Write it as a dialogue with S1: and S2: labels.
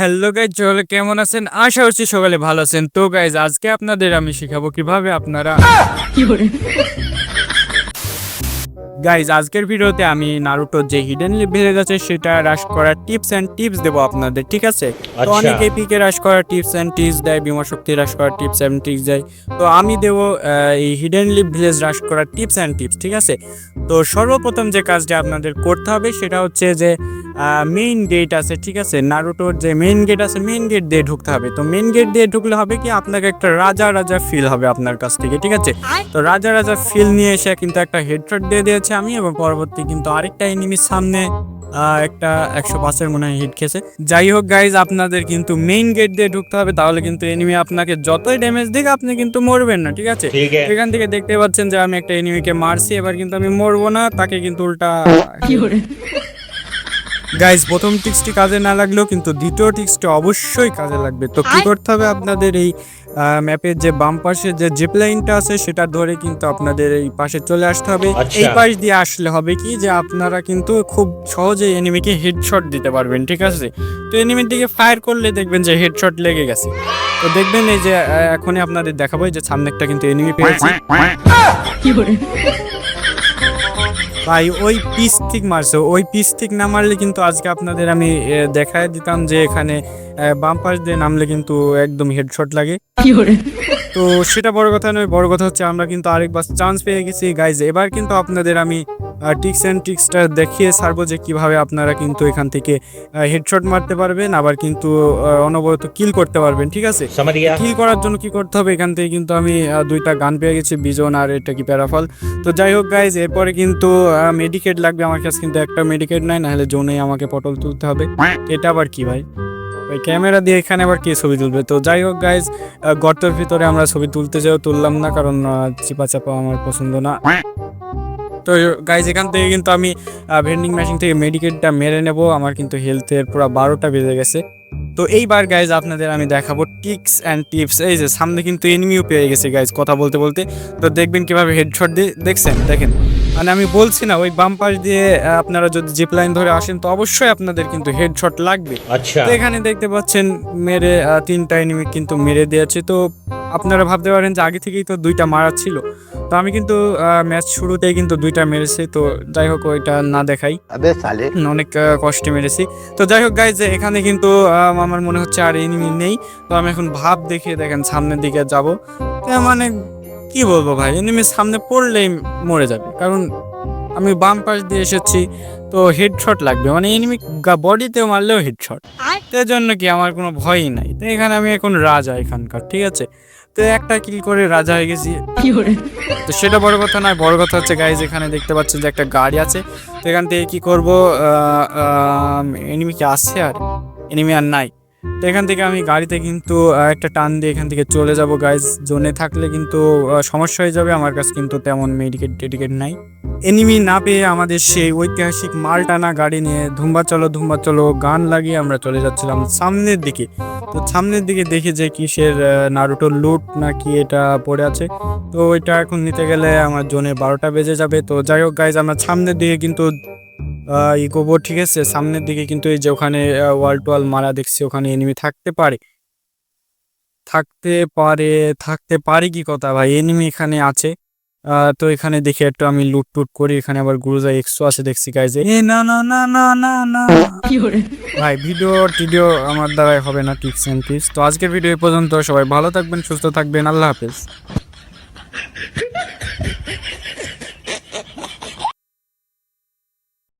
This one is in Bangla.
S1: হ্যালো গাইজ সকলে কেমন আছেন? আশা করছি সকালে ভালো আছেন। তো গাইজ আজকে আপনাদের আমি শেখাবো কীভাবে আপনারা গাইজ আজকের ভিডিওতে আমি নারুটোর যে হিডেন ভিলেজ আছে সেটা হ্রাস করার টিপস অ্যান্ড টিপস দেবো আপনাদের ঠিক আছে? তো। অনেকে পিকে হ্রাস করার টিপস অ্যান্ড টিপস দেয় বিমা শক্তি হ্রাস করার টিপস অ্যান্ড টিপস দেয়। তো আমি দেবো আহ, এই হিডেন লিভ ভিলেজ হ্রাস করার টিপস অ্যান্ড টিপস ঠিক আছে? তো সর্বপ্রথম যে কাজটা আপনাদের করতে হবে সেটা হচ্ছে যে মেইন গেট আছে ঠিক আছে? নারুটোর যে মেইন গেট আছে মেইন গেট দিয়ে ঢুকতে হবে। তো মেইন গেট দিয়ে ঢুকলে হবে কি আপনাকে একটা রাজা রাজা ফিল হবে আপনার কাছ থেকে ঠিক আছে? তো রাজা রাজা ফিল নিয়ে এসে কিন্তু একটা হেডশট দিয়ে দিয়েছে আমি এবং পরবর্তী কিন্তু আরেকটা এনিমির সামনে একটা একশো পাঁচের মনে হয় হিট খেয়েছে। যাই হোক গাইজ আপনাদের কিন্তু মেইন গেট দিয়ে ঢুকতে হবে তাহলে কিন্তু এনিমি আপনাকে যতই ড্যামেজ দিক আপনি কিন্তু মরবেন না ঠিক আছে? এখান থেকে দেখতে পাচ্ছেন যে আমি একটা এনিমিকে মারছি এবার কিন্তু আমি মরবো না তাকে কিন্তু উল্টা গাইজ প্রথম টিক্সটি কাজে না লাগলেও কিন্তু দ্বিতীয় টিক্সটি অবশ্যই কাজে লাগবে। তো কি করতে হবে আপনাদের এই ম্যাপের যে বাম পাশে যে জিপ লাইনটা আছে সেটা ধরে কিন্তু আপনাদের এই পাশে চলে আসতে হবে।
S2: আচ্ছা।
S1: এই পাশ দিয়ে আসলে হবে কি যে আপনারা কিন্তু খুব সহজেই এনিমিকে হেডশট দিতে পারবেন ঠিক আছে? তো এনিমির দিকে ফায়ার করলে দেখবেন যে হেডশট লেগে গেছে। তো দেখবেন এই যে এখনই আপনাদের দেখাবো যে সামনে একটা কিন্তু এনিমি পেয়েছি। ভাই ওই পিস ঠিক মারছে। ওই পিস ঠিক না মারলে কিন্তু আজকে আপনাদের আমি দেখায় দিতাম যে এখানে বাম পাশ দিয়ে নামলে কিন্তু একদম হেডশট লাগে। তো সেটা বড় কথা নয় বড় কথা হচ্ছে আমরা কিন্তু আরেকবার চান্স পেয়ে গেছি। গাইজ এবার কিন্তু আপনাদের আমি টিক্স অ্যান্ড টিক্সটা দেখিয়ে ছাড়বো যে কীভাবে আপনারা কিন্তু এখান থেকে হেডশট মারতে পারবেন আবার কিন্তু অনবরত কিল করতে পারবেন ঠিক আছে? কিল করার জন্য কি করতে হবে? এখান থেকে কিন্তু আমি দুইটা গান পেয়ে গেছি বিজন আর এটা কি প্যারাফল তো যাই হোক গাইজ এরপরে কিন্তু মেডিকেট লাগবে আমার কাছে কিন্তু একটা মেডিকেট নাই নাহলে জোনে আমাকে পটল তুলতে হবে। এটা আবার কি ভাই? ওই ক্যামেরা দিয়ে এখানে আবার কে ছবি তুলবে? তো যাই হোক গাইজ গর্তের ভিতরে আমরা ছবি তুলতে যাও তুললাম না কারণ চিপা চাপা আমার পছন্দ না। তো গাইজ এখান থেকে কিন্তু আমি ভেন্ডিং মেশিন থেকে মেডিকেটটা মেরে নেব। আমার কিন্তু হেলথের পুরো বারোটা বেজে গেছে। তো এইবার গাইজ আপনাদের আমি দেখাবো টিক্স অ্যান্ড টিপস এই যে সামনে কিন্তু এনিমিও পেয়ে গেছে গাইজ কথা বলতে বলতে। তো দেখবেন কীভাবে হেডশট দিয়ে দেখছেন? দেখেন। মানে আমি বলছি না ওই বাম পাশ দিয়ে আপনারা যদি জিপ লাইন ধরে আসেন তো অবশ্যই আপনাদের কিন্তু হেডশট লাগবে। আচ্ছা। এখানে দেখতে পাচ্ছেন মেরে তিনটা এনিমি কিন্তু মেরে দিয়েছে। তো আপনারা ভাবতে পারেন যে আগে থেকেই তো দুইটা মারা ছিল। তো আমি কিন্তু ম্যাচ শুরুতেই কিন্তু দুইটা মেরেছি তো যাই হোক ওইটা না দেখাই। অনেক কষ্টে মেরেছি। তো যাই হোক গাইজ এখানে কিন্তু আমার মনে হচ্ছে আর এনিমি নেই। তো আমি এখন ভাব দেখে দেখেন সামনের দিকে যাব। মানে কি বলব ভাই এনিমি সামনে পড়লেই মরে যাবে। কারণ আমি বাম পাশ দিয়ে এসেছি তো হেডশট লাগবে। মানে এনিমি বডিতেও মারলেও হেডশট এর জন্য কি আমার কোনো ভয়ই নাই। তো এখানে আমি এখন রাজা এখানকার ঠিক আছে? তো একটা কিল করে রাজা হয়ে গেছি। তো সেটা বড় কথা নয় বড় কথা হচ্ছে গাইজ এখানে দেখতে পাচ্ছেন যে একটা গাড়ি আছে। তো এখান থেকে কি করব? এনিমি কি আসছে আর? এনিমি আর নাই। তো এখান থেকে আমি গাড়িতে কিন্তু একটা টান দিয়ে এখান থেকে চলে যাব গাইজ জোনে থাকলে কিন্তু সমস্যা হয়ে যাবে। আমার কাছে কিন্তু তেমন মেডিকেট টেডিকেট নাই। এনিমি না পেয়ে আমাদের সেই ঐতিহাসিক মাল টানা গাড়ি নিয়ে ধুম্বা চলো ধুম্বা চলো গান লাগিয়ে আমরা চলে যাচ্ছিলাম সামনের দিকে। তো সামনের দিকে দেখি যে কিসের নারুটোর লুট নাকি এটা পড়ে আছে। তো ওইটা এখন নিতে গেলে আমার জোনে বারোটা বেজে যাবে। তো যাই হোক গাইজ আমরা সামনের দিকে কিন্তু আহ, এগোবো ঠিক আছে? সামনের দিকে কিন্তু এই যে ওখানে ওয়াল টোয়াল মারা দেখছি ওখানে এনিমি থাকতে পারে। থাকতে পারে থাকতে পারে কি কথা ভাই? এনিমি এখানে আছে। তো এখানে দেখি একটু আমি লুট টুট করি। এখানে আবার গুরুজা এক্সো আছে দেখছি গাইজ এ। না না না না না না। ভাই ভিডিও টিডিও আমার দ্বারাই হবে না টিপস এন্ড টিপস তো আজকের ভিডিও এই পর্যন্ত সবাই ভালো থাকবেন সুস্থ থাকবেন। আল্লাহ হাফেজ।